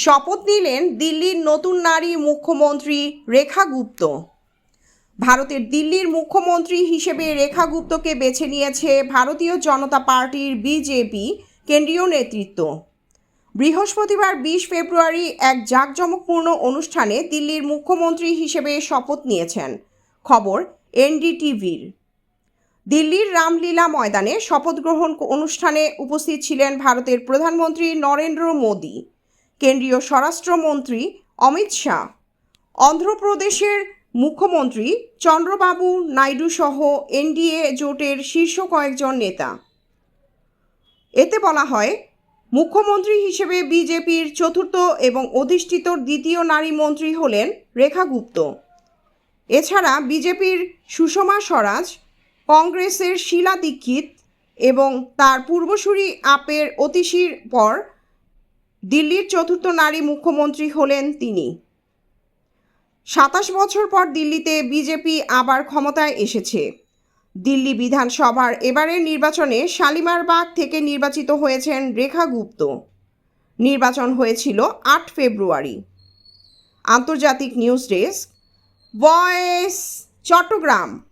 শপথ নিলেন দিল্লির নতুন নারী মুখ্যমন্ত্রী রেখা গুপ্ত। ভারতের দিল্লির মুখ্যমন্ত্রী হিসেবে রেখা গুপ্তকে বেছে নিয়েছে ভারতীয় জনতা পার্টির বিজেপি কেন্দ্রীয় নেতৃত্ব। বৃহস্পতিবার বিশ ফেব্রুয়ারি এক জাঁকজমকপূর্ণ অনুষ্ঠানে দিল্লির মুখ্যমন্ত্রী হিসেবে শপথ নিয়েছেন। খবর এনডিটিভির। দিল্লির রামলীলা ময়দানে শপথ গ্রহণ অনুষ্ঠানে উপস্থিত ছিলেন ভারতের প্রধানমন্ত্রী নরেন্দ্র মোদী। কেন্দ্রীয় স্বরাষ্ট্রমন্ত্রী অমিত শাহ, অন্ধ্রপ্রদেশের মুখ্যমন্ত্রী চন্দ্রবাবু নাইডু সহ এনডিএ জোটের শীর্ষ কয়েকজন নেতা। এতে বলা হয়, মুখ্যমন্ত্রী হিসেবে বিজেপির চতুর্থ এবং অধিষ্ঠিত দ্বিতীয় নারী মন্ত্রী হলেন রেখা গুপ্ত। এছাড়া বিজেপির সুষমা স্বরাজ, কংগ্রেসের শীলা দীক্ষিত এবং তার পূর্বসূরি আপের অতিশির পর দিল্লির চতুর্থ নারী মুখ্যমন্ত্রী হলেন তিনি। সাতাশ বছর পর দিল্লিতে বিজেপি আবার ক্ষমতায় এসেছে। দিল্লি বিধানসভার এবারের নির্বাচনে শালিমার বাগ থেকে নির্বাচিত হয়েছেন রেখা গুপ্ত। নির্বাচন হয়েছিল আট ফেব্রুয়ারি। আন্তর্জাতিক নিউজ ডেস্ক, ভয়েস চট্টগ্রাম।